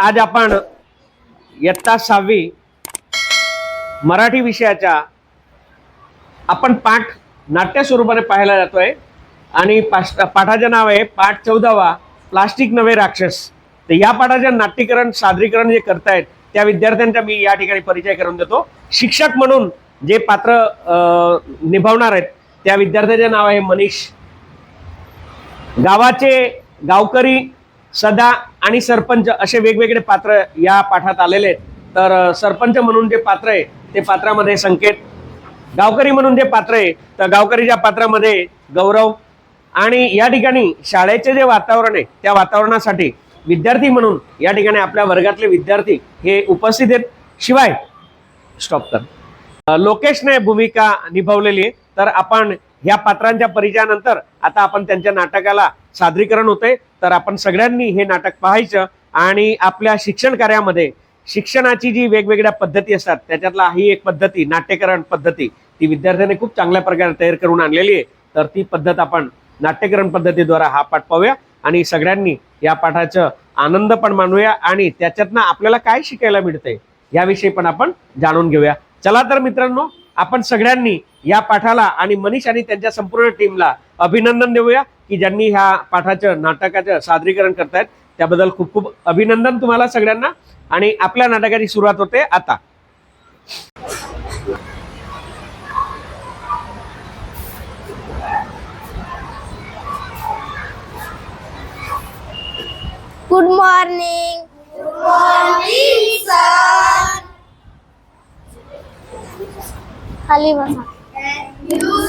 आज आपण इयत्ता सहावी मराठी विषयाच्या आपण पाठ नाट्य स्वरूपाने पाहायला जातोय. आणि पाठ पाठाचं नाव आहे पाठ चौदावा प्लास्टिक नवे राक्षस. तर या पाठाचे नाट्यकरण सादरीकरण जे करतायत त्या विद्यार्थ्यांचा मी या ठिकाणी परिचय करून देतो. शिक्षक म्हणून जे पात्र निभावणार आहेत त्या विद्यार्थ्याचे नाव आहे मनीष. गावाचे गावकरी सदा आणि सरपंच असे वेगवेगळे पात्र या पाठात आलेले आहेत. तर सरपंच म्हणून जे पात्र आहे ते पात्रामध्ये संकेत. गावकरी म्हणून जे पात्र आहे तर गावकरीच्या पात्रामध्ये गौरव आणि या ठिकाणी शाळेचे जे वातावरण आहे त्या वातावरणासाठी विद्यार्थी म्हणून या ठिकाणी आपल्या वर्गातले विद्यार्थी हे उपस्थित आहेत. शिवाय स्टॉप कर. लोकेशने भूमिका निभावलेली आहे. तर आपण ह्या पात्रांच्या परिचयानंतर आता आपण त्यांच्या नाटकाला सादरीकरण होते तर आपण सगळ्यांनी हे नाटक पाहायचं आणि आपल्या शिक्षण कार्यामध्ये शिक्षणाची जी वेगवेगळ्या पद्धती असतात त्याच्यातला ही एक पद्धती नाट्यकरण पद्धती ती विद्यार्थ्यांनी खूप चांगल्या प्रकारे तयार करून आणलेली आहे. तर ती पद्धत आपण नाट्यकरण पद्धतीद्वारा हा पाठ पाहूया आणि सगळ्यांनी या पाठाचं आनंद पण मानूया आणि त्याच्यातनं आपल्याला काय शिकायला मिळतंय याविषयी पण आपण जाणून घेऊया. चला तर मित्रांनो आपण सगळ्यांनी या पाठाला आणि मनीष आणि त्यांच्या संपूर्ण टीमला अभिनंदन देऊया की ज्यांनी ह्या पाठाचं नाटकाचं सादरीकरण करतायत. त्याबद्दल खूप खूप अभिनंदन तुम्हाला सगळ्यांना. आणि आपल्या नाटकाची सुरुवात होते आता. Good morning good morning sir खाली बसा. You.